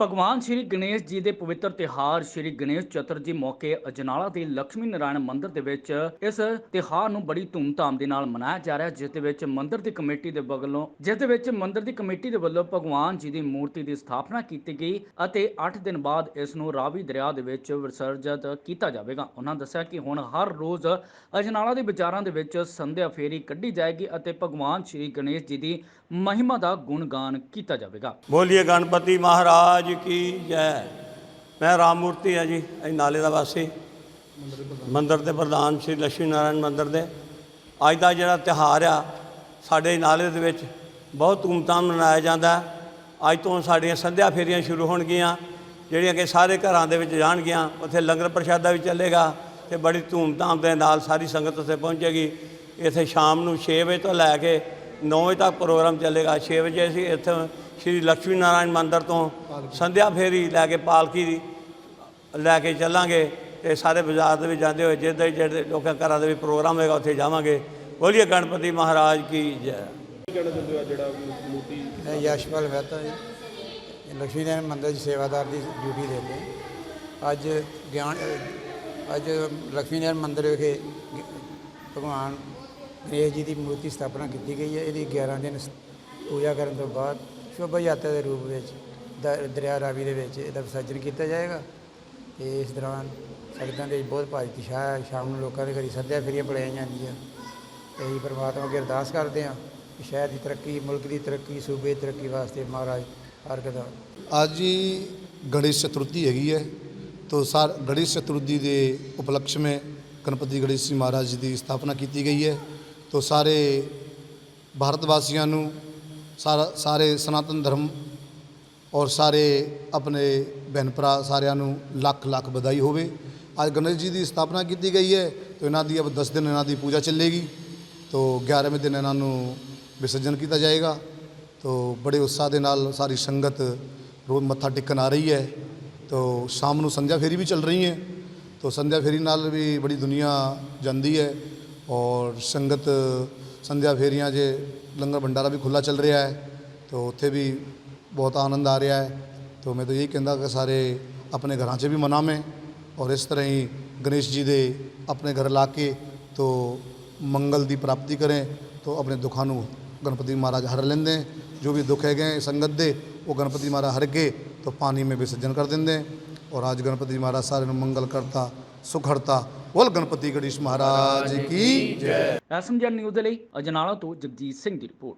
ਭਗਵਾਨ ਸ਼੍ਰੀ ਗਣੇਸ਼ ਜੀ ਦੇ ਪਵਿੱਤਰ ਤਿਹਾਰ ਸ਼੍ਰੀ ਗਣੇਸ਼ ਚਤੁਰਥੀ ਮੌਕੇ ਅਜਨਾਲਾ ਦੇ ਲక్ష్ਮੀ ਨਾਰਾਇਣ ਮੰਦਿਰ ਦੇ ਵਿੱਚ ਇਸ ਤਿਹਾਰ ਨੂੰ ਬੜੀ ਧੂਮਧਾਮ ਦੇ ਨਾਲ ਮਨਾਇਆ ਜਾ ਰਿਹਾ, ਜਿਸ ਦੇ ਵਿੱਚ ਮੰਦਿਰ ਦੀ ਕਮੇਟੀ ਦੇ ਵੱਲੋਂ, ਜਿਸ ਦੇ ਵਿੱਚ ਮੰਦਿਰ ਦੀ ਕਮੇਟੀ ਦੇ ਵੱਲੋਂ ਭਗਵਾਨ ਜੀ ਦੀ ਮੂਰਤੀ ਦੀ ਸਥਾਪਨਾ ਕੀਤੀ ਗਈ ਅਤੇ 8 ਦਿਨ ਬਾਅਦ ਇਸ ਨੂੰ ਰਾਵੀ ਦਰਿਆ ਦੇ ਵਿੱਚ ਵਿਸਰਜਿਤ ਕੀਤਾ ਜਾਵੇਗਾ। ਉਹਨਾਂ ਦੱਸਿਆ ਕਿ ਹੁਣ ਹਰ ਰੋਜ਼ ਅਜਨਾਲਾ ਦੇ ਬਾਜ਼ਾਰਾਂ ਦੇ ਵਿੱਚ ਸੰਧਿਆ ਫੇਰੀ ਕੱਢੀ ਜਾਏਗੀ ਅਤੇ ਭਗਵਾਨ ਸ਼੍ਰੀ ਗਣੇਸ਼ ਜੀ ਦੀ ਮਹਿਮਾ ਦਾ ਗੁਣਗਾਨ ਕੀਤਾ ਜਾਵੇਗਾ। ਬੋਲੀਏ ਗਣਪਤੀ ਮਹਾਰਾਜ ਕੀ ਜੈ? ਮੈਂ ਰਾਮ ਮੂਰਤੀ ਆ ਜੀ ਇਹ ਨਾਲੇ ਦਾ ਵਾਸੀ। ਮੰਦਰ ਦੇ ਪ੍ਰਧਾਨ ਸ਼੍ਰੀ ਲక్ష్ਮੀ ਨਾਰਾਇਣ ਮੰਦਰ ਦੇ। ਅੱਜ ਦਾ ਜਿਹੜਾ ਤਿਹਾਰ ਆ, ਸਾਡੇ ਨਾਲੇ ਦੇ ਵਿੱਚ ਬਹੁਤ ਧੂਮਧਾਮ ਮਨਾਇਆ ਜਾਂਦਾ। ਅੱਜ ਤੋਂ ਸਾਡੀਆਂ ਸੰਧਿਆ ਫੇਰੀਆਂ ਸ਼ੁਰੂ ਹੋਣਗੀਆਂ, ਜਿਹੜੀਆਂ ਕਿ ਸਾਰੇ ਘਰਾਂ ਦੇ ਵਿੱਚ ਜਾਣਗੀਆਂ। ਉੱਥੇ ਲੰਗਰ ਪ੍ਰਸ਼ਾਦਾ ਵੀ ਚੱਲੇਗਾ ਤੇ ਬੜੀ ਧੂਮਧਾਮ ਦੇ ਨਾਲ ਸਾਰੀ ਸੰਗਤ ਉੱਥੇ ਪਹੁੰਚੇਗੀ। ਇੱਥੇ ਸ਼ਾਮ ਨੂੰ 6 ਵਜੇ ਤੋਂ ਲੈ ਕੇ 9 ਵਜੇ ਤੱਕ ਪ੍ਰੋਗਰਾਮ ਚੱਲੇਗਾ। 6 ਵਜੇ ਅਸੀਂ ਇੱਥੇ ਸ਼੍ਰੀ ਲక్ష్ਮੀ ਨਾਰਾਇਣ ਮੰਦਰ ਤੋਂ ਸੰਧਿਆ ਫੇਰੀ ਲੈ ਕੇ ਪਾਲਕੀ ਲੈ ਕੇ ਚੱਲਾਂਗੇ ਤੇ ਸਾਰੇ ਬਾਜ਼ਾਰ ਦੇ ਵਿੱਚ ਜਾਂਦੇ ਹੋਏ ਜਿੱਦਾਂ ਹੀ ਜਿਹੜੇ ਲੋਕਾਂ ਘਰਾਂ ਦੇ ਵੀ ਪ੍ਰੋਗਰਾਮ ਹੋਏਗਾ ਉੱਥੇ ਜਾਵਾਂਗੇ। ਬੋਲੀਏ ਗਣਪਤੀ ਮਹਾਰਾਜ ਕੀ ਜੈ। ਕਹਿਣਾ ਚਾਹੁੰਦੇ ਹੋ ਜਿਹੜਾ ਮੂਰਤੀ ਮੈਂ ਯਸ਼ਪਾਲ ਮਹਿਤਾ ਜੀ ਲక్ష్ਮੀ ਨਾਰਾਇਣ ਮੰਦਰ ਦੀ ਸੇਵਾਦਾਰ ਦੀ ਡਿਊਟੀ ਦੇ ਰਹੇ। ਅੱਜ ਗਿਆਨ, ਅੱਜ ਲక్ష్ਮੀ ਨਾਰਾਇਣ ਮੰਦਰ ਵਿਖੇ ਭਗਵਾਨ ਗਣੇਸ਼ ਜੀ ਦੀ ਮੂਰਤੀ ਸਥਾਪਨਾ ਕੀਤੀ ਗਈ ਹੈ। ਇਹਦੀ 11 ਦਿਨ ਪੂਜਾ ਕਰਨ ਤੋਂ ਬਾਅਦ ਸ਼ੋਭਾ ਯਾਤਰਾ ਦੇ ਰੂਪ ਵਿੱਚ ਦ- ਦਰਿਆ ਰਾਵੀ ਦੇ ਵਿੱਚ ਇਹਦਾ ਵਿਸਰਜਨ ਕੀਤਾ ਜਾਏਗਾ ਤੇ ਇਸ ਦੌਰਾਨ ਸੰਗਤਾਂ ਦੇ ਵਿੱਚ ਬਹੁਤ ਭਾਰੀ ਉਤਸ਼ਾਹ ਹੈ ਸ਼ਾਮ ਨੂੰ ਲੋਕਾਂ ਦੇ ਘਰੀ ਸੱਧਿਆ ਫੇਰੀਆਂ ਪੜਾਈਆਂ ਜਾਂਦੀਆਂ ਤੇ ਅਸੀਂ ਪਰਮਾਤਮਾ ਅੱਗੇ ਅਰਦਾਸ ਕਰਦੇ ਹਾਂ ਕਿ ਸ਼ਹਿਰ ਦੀ ਤਰੱਕੀ ਮੁਲਕ ਦੀ ਤਰੱਕੀ ਸੂਬੇ ਦੀ ਤਰੱਕੀ ਵਾਸਤੇ ਮਹਾਰਾਜ ਹਰ ਕਦਾ ਅੱਜ ਹੀ गणेश चतुर्थी हैगी है तो सार गणेश चतुर्थी ਦੇ ਉਪਲਕਸ਼ में ਗਣਪਤੀ ਗਣੇਸ਼ ਜੀ ਮਹਾਰਾਜ ਜੀ ਦੀ ਸਥਾਪਨਾ ਕੀਤੀ ਗਈ ਹੈ ਤੋਂ ਸਾਰੇ ਭਾਰਤ ਵਾਸੀਆਂ ਨੂੰ ਸਾਰਾ, ਸਾਰੇ ਸਨਾਤਨ ਧਰਮ ਔਰ ਸਾਰੇ ਆਪਣੇ ਭੈਣ ਭਰਾ ਸਾਰਿਆਂ ਨੂੰ ਲੱਖ ਲੱਖ ਵਧਾਈ ਹੋਵੇ। ਅੱਜ ਗਣੇਸ਼ ਜੀ ਦੀ ਸਥਾਪਨਾ ਕੀਤੀ ਗਈ ਹੈ, ਤੋਂ ਇਹਨਾਂ ਦੀ ਅਬ 10 ਦਿਨ ਇਹਨਾਂ ਦੀ ਪੂਜਾ ਚੱਲੇਗੀ। ਤੋ 11ਵੇਂ ਦਿਨ ਇਹਨਾਂ ਨੂੰ ਵਿਸਰਜਨ ਕੀਤਾ ਜਾਏਗਾ। ਤੋ ਬੜੇ ਉਤਸ਼ਾਹ ਦੇ ਨਾਲ ਸਾਰੀ ਸੰਗਤ ਰੋਜ਼ ਮੱਥਾ ਟੇਕਣ ਆ ਰਹੀ ਹੈ। ਤੋ ਸ਼ਾਮ ਨੂੰ ਸੰਧਿਆ ਫੇਰੀ ਵੀ ਚੱਲ ਰਹੀ ਹੈ। ਤੋ ਸੰਧਿਆ ਫੇਰੀ ਨਾਲ ਵੀ ਬੜੀ ਦੁਨੀਆ ਜਾਂਦੀ ਹੈ ਔਰ ਸੰਗਤ ਸੰਧਿਆ ਫੇਰੀਆਂ ਜੇ ਲੰਗਰ ਭੰਡਾਰਾ ਵੀ ਖੁੱਲਾ ਚੱਲ ਰਿਹਾ ਹੈ तो ਉੱਥੇ ਵੀ ਬਹੁਤ ਆਨੰਦ ਆ ਰਿਹਾ ਹੈ। तो ਮੈਂ ਤਾਂ यही ਕਹਿੰਦਾ ਕਿ ਸਾਰੇ ਆਪਣੇ ਘਰਾਂ 'ਚ ਵੀ ਮਨਾਵੇਂ ਔਰ ਇਸ ਤਰ੍ਹਾਂ ਹੀ ਗਣੇਸ਼ ਜੀ ਦੇ ਆਪਣੇ ਘਰ ਲਾ ਕੇ ਤੋ ਮੰਗਲ ਦੀ ਪ੍ਰਾਪਤੀ ਕਰੇ, ਤੋ ਆਪਣੇ ਦੁੱਖਾਂ ਨੂੰ ਗਣਪਤੀ ਮਹਾਰਾਜ ਹਰ ਲੈਂਦੇ, ਜੋ ਵੀ ਦੁੱਖ ਹੈਗੇ ਸੰਗਤ ਦੇ, ਉਹ ਗਣਪਤੀ ਮਹਾਰਾਜ ਹਰ ਕੇ ਤੋ ਪਾਣੀ ਮੇ ਵਿਸਰਜਨ ਕਰ ਦਿੰਦੇ ਔਰ ਅੱਜ ਗਣਪਤੀ ਮਹਾਰਾਜ ਸਾਰਿਆਂ ਨੂੰ ਮੰਗਲ ਕਰਤਾ, ਸੁਖ ਹਰਤਾ ਬੋਲ ਗਣਪਤੀ ਗਣੇਸ਼ ਮਹਾਰਾਜ ਕੀ ਜੈ। ਐਸਐਮਜੀ ਨਿਊਜ਼ ਦੇ ਲਈ ਅਜਨਾਲਾ ਤੋਂ ਜਗਜੀਤ ਸਿੰਘ ਦੀ ਰਿਪੋਰਟ।